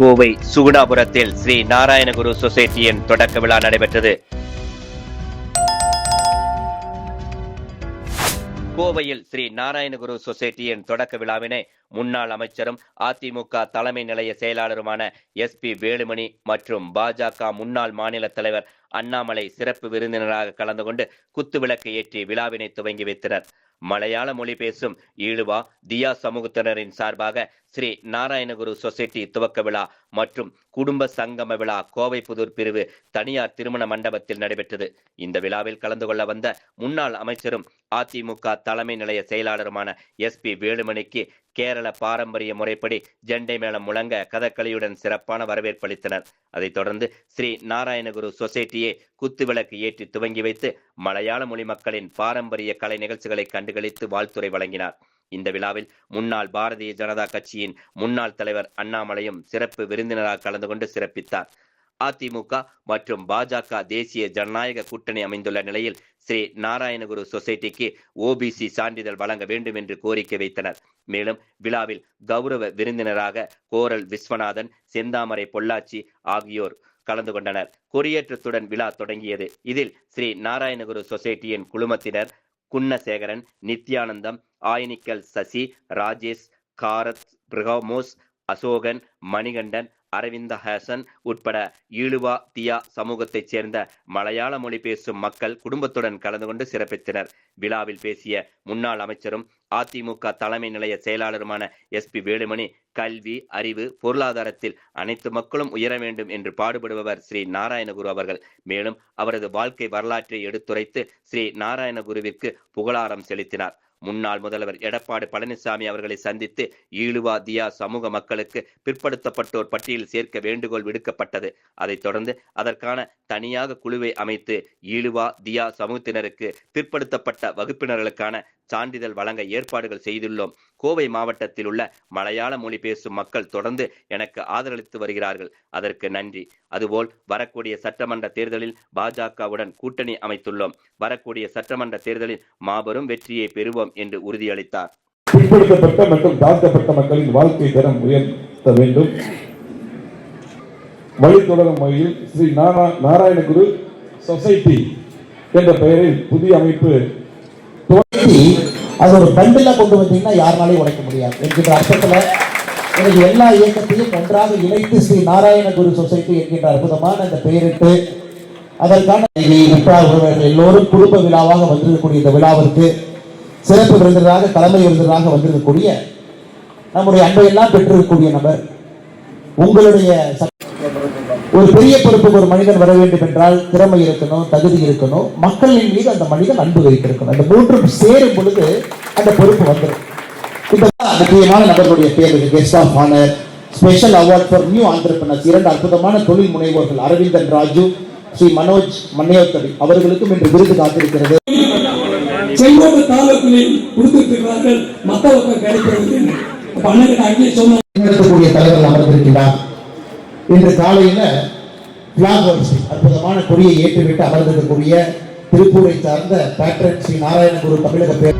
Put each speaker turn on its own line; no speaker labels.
கோவை சுகுடாபுரத்தில் ஸ்ரீ நாராயணகுரு சொசைட்டியின் தொடக்க விழா நடைபெற்றது. கோவையில் ஸ்ரீ நாராயணகுரு சொசைட்டியின் தொடக்க விழாவினை முன்னாள் அமைச்சரும் அதிமுக தலைமை நிலைய செயலாளருமான எஸ் பி வேலுமணி மற்றும் பாஜக முன்னாள் மாநில தலைவர் அண்ணாமலை சிறப்பு விருந்தினராக கலந்து கொண்டு குத்துவிளக்கு ஏற்றி விழாவினை துவங்கி வைத்தனர். மலையாள மொழி பேசும் ஈழுவா தியா சமூகத்தினரின் சார்பாக ஸ்ரீ நாராயணகுரு சொசைட்டி துவக்க விழா மற்றும் குடும்ப சங்கம விழா கோவை புதூர் பிரிவு தனியார் திருமண மண்டபத்தில் நடைபெற்றது. இந்த விழாவில் கலந்து கொள்ள வந்த முன்னாள் அமைச்சரும் அதிமுக தலைமை நிலைய செயலாளருமான எஸ் பி வேலுமணிக்கு கேரள பாரம்பரிய முறைப்படி ஜெண்டை மேளம் முழங்க கதகளியுடன் சிறப்பான வரவேற்பு அளித்தனர். அதைத் தொடர்ந்து ஸ்ரீ நாராயணகுரு சொசைட்டியை குத்துவிளக்கு ஏற்றி துவங்கி வைத்து மலையாள மொழி மக்களின் பாரம்பரிய கலை நிகழ்ச்சிகளை கண்டுகளித்து வாழ்த்துரை வழங்கினார். இந்த விழாவில் முன்னாள் பாரதிய ஜனதா கட்சியின் முன்னாள் தலைவர் அண்ணாமலையும் சிறப்பு விருந்தினராக கலந்து கொண்டு சிறப்பித்தார். அதிமுக மற்றும் பாஜக தேசிய ஜனநாயக கூட்டணி அமைந்துள்ள நிலையில் ஸ்ரீ நாராயணகுரு சொசைட்டிக்கு ஓபிசி சான்றிதழ் வழங்க வேண்டும் என்று கோரிக்கை வைத்தனர். மேலும் விழாவில் கௌரவ விருந்தினராக கோரல் விஸ்வநாதன் செந்தாமரை பொள்ளாச்சி ஆகியோர் கலந்து கொண்டனர். கொடியேற்றத்துடன் விழா தொடங்கியது. இதில் ஸ்ரீ நாராயணகுரு சொசைட்டியின் குழுமத்தினர் குன்னசேகரன் நித்யானந்தம் ஆயனிக்கல் சசி ராஜேஷ் காரத் பிரகமோஸ் அசோகன் மணிகண்டன் அரவிந்த ஹாசன் உட்பட ஈழுவா தியா சமூகத்தைச் சேர்ந்த மலையாள மொழி பேசும் மக்கள் குடும்பத்துடன் கலந்து கொண்டு சிறப்பித்தனர். விழாவில் பேசிய முன்னாள் அமைச்சரும் அதிமுக தலைமை நிலைய செயலாளருமான எஸ் பி வேலுமணி கல்வி அறிவு பொருளாதாரத்தில் அனைத்து மக்களும் உயர வேண்டும் என்று பாடுபடுபவர் ஸ்ரீ நாராயணகுரு அவர்கள். மேலும் அவரது வாழ்க்கை வரலாற்றை எடுத்துரைத்து ஸ்ரீ நாராயணகுருவிற்கு புகழாரம் செலுத்தினார். முன்னாள் முதல்வர் எடப்பாடி பழனிசாமி அவர்களை சந்தித்து ஈழுவா தியா சமூக மக்களுக்கு பிற்படுத்தப்பட்டோர் பட்டியலில் சேர்க்க வேண்டுகோள் விடுக்கப்பட்டது. அதைத் தொடர்ந்து அதற்கான தனியாக குழுவை அமைத்து ஈழுவா தியா சமூகத்தினருக்கு பிற்படுத்தப்பட்ட வகுப்பினர்களுக்கான சான்றிதழ் வழங்க ஏற்பாடுகள் செய்துள்ளோம். கோவை மாவட்டத்தில் உள்ள மலையாள மொழி பேசும் மக்கள் தொடர்ந்து எனக்கு ஆதரவளித்து வருகிறார்கள். அதற்கு நன்றி. அதுபோல் வரக்கூடிய சட்டமன்ற தேர்தலில் பாஜகவுடன் கூட்டணி அமைத்துள்ளோம். வரக்கூடிய சட்டமன்ற தேர்தலில் மாபெரும் வெற்றியை பெறுவோம் என்று உறுதியளித்தார்.
பிற்படுத்தப்பட்ட மற்றும் தாழ்த்தப்பட்ட மக்களின் வாழ்க்கை தரம் உயர்த்த வேண்டும். வழித்தொடரும் வகையில் ஸ்ரீ நாராயணகுரு சொசைட்டி என்ற பெயரில் புதிய அமைப்பு
அது ஒரு பண்டில கொண்டு வந்தீங்கன்னா யாருனாலையும் உடைக்க முடியாது. என்கின்ற அர்த்தத்தில் எனக்கு எல்லா இயக்கத்தையும் ஒன்றாக இணைத்து ஸ்ரீ நாராயணகுரு சொசைட்டி என்கின்ற அற்புதமான இந்த பெயரிட்டு அதற்கான உற்றார் உறவினர்கள் எல்லோரும் குடும்ப விழாவாக வந்திருக்கக்கூடிய இந்த விழாவிற்கு சிறப்பு விருந்தினராக தலைமை விருந்தினராக வந்திருக்கக்கூடிய நம்முடைய அன்பையெல்லாம் பெற்றிருக்கக்கூடிய நபர் உங்களுடைய ஒரு பெரிய பொறுப்புக்கு ஒரு மனிதன் வர வேண்டும் என்றால் திறமை இருக்கணும் தகுதி இருக்கணும் மக்களின் மீது அந்த மனிதன் அன்பு வைத்திருக்கணும். அந்த மூன்றும் சேரும் பொழுது அந்த பொறுப்பு வந்துடும். முக்கியமான நபர்களுடைய பேர் guest of honour special award for new entrepreneurs இரண்டு அற்புதமான தொழில் முனைவோர்கள் அரவிந்தன் ராஜு ஸ்ரீ மனோஜ் மன்னியோத்தடி அவர்களுக்கும் இன்று விருது காத்திருக்கிறது.
செங்கோடு தாலுக்குகளில் கொடுத்திருக்கிறார்கள். மக்களுக்கு கிடைக்கிறது
தலைவர்கள் அமர்ந்திருக்கிறார். இன்று காலையில் பிளாக் ஹவுசிங் அற்புதமான கொடியை ஏற்றிவிட்டு அமர்ந்திருக்கக்கூடிய திருப்பூரை சார்ந்த பேட்ரன் ஸ்ரீ நாராயணகுரு தமிழக பேர்